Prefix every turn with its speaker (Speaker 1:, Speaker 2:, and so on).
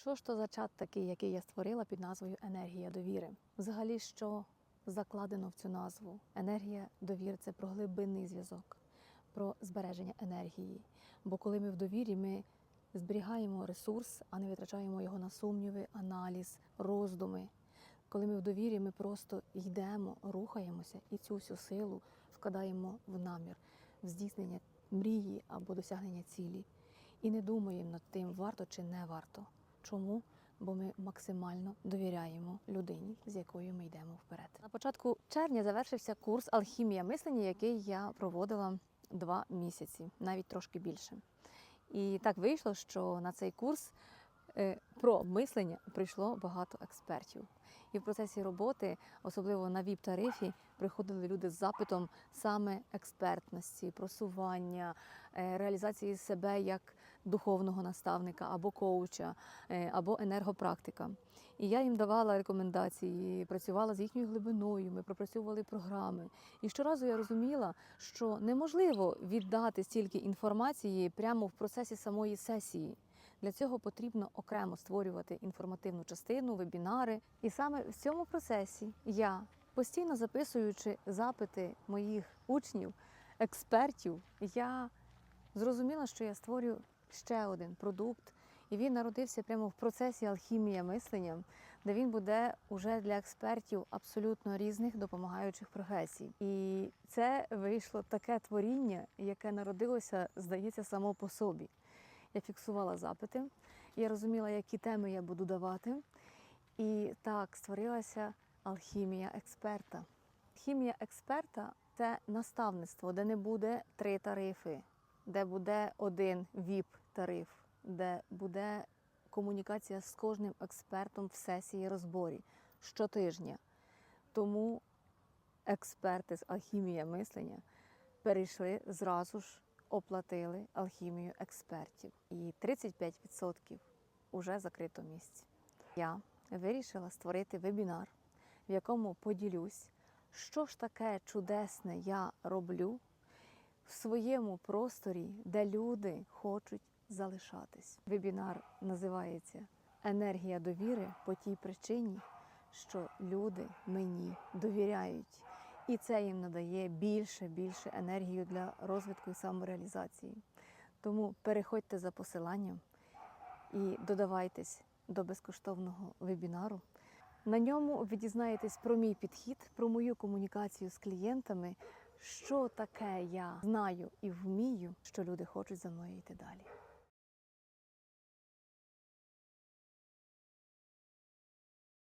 Speaker 1: Що ж то за чат такий, який я створила під назвою Енергія довіри? Взагалі, що закладено в цю назву? Енергія довіри це про глибинний зв'язок, про збереження енергії. Бо коли ми в довірі, ми зберігаємо ресурс, а не витрачаємо його на сумніви, аналіз, роздуми. Коли ми в довірі, ми просто йдемо, рухаємося і цю всю силу вкладаємо в намір, в здійснення мрії або досягнення цілі. І не думаємо над тим, варто чи не варто. Чому? Бо ми максимально довіряємо людині, з якою ми йдемо вперед. На початку червня завершився курс Алхімія мислення, який я проводила два місяці, навіть трошки більше. І так вийшло, що на цей курс про мислення прийшло багато експертів. І в процесі роботи, особливо на ВІП-тарифі, приходили люди з запитом саме експертності, просування, е, реалізації себе як духовного наставника або коуча, е, або енергопрактика. І я їм давала рекомендації, працювала з їхньою глибиною, ми пропрацьовували програми. І щоразу я розуміла, що неможливо віддати стільки інформації прямо в процесі самої сесії. Для цього потрібно окремо створювати інформативну частину, вебінари. І саме в цьому процесі я, постійно записуючи запити моїх учнів, експертів, я зрозуміла, що я створю ще один продукт, і він народився прямо в процесі алхімія мислення, де він буде уже для експертів абсолютно різних допомагаючих професій. І це вийшло таке творіння, яке народилося, здається, само по собі. Я фіксувала запити, я розуміла, які теми я буду давати. І так створилася алхімія експерта. Хімія експерта це наставництво, де не буде три тарифи, де буде один ВІП-тариф, де буде комунікація з кожним експертом в сесії розборі щотижня. Тому експерти з алхімія мислення перейшли зразу ж оплатили алхімію експертів. І 35% уже закрито місць. Я вирішила створити вебінар, в якому поділюсь, що ж таке чудесне я роблю в своєму просторі, де люди хочуть залишатись. Вебінар називається Енергія довіри по тій причині, що люди мені довіряють. І це їм надає більше більше енергію для розвитку і самореалізації. Тому переходьте за посиланням і додавайтесь до безкоштовного вебінару. На ньому ви дізнаєтесь про мій підхід, про мою комунікацію з клієнтами, що таке я знаю і вмію, що люди хочуть за мною йти далі.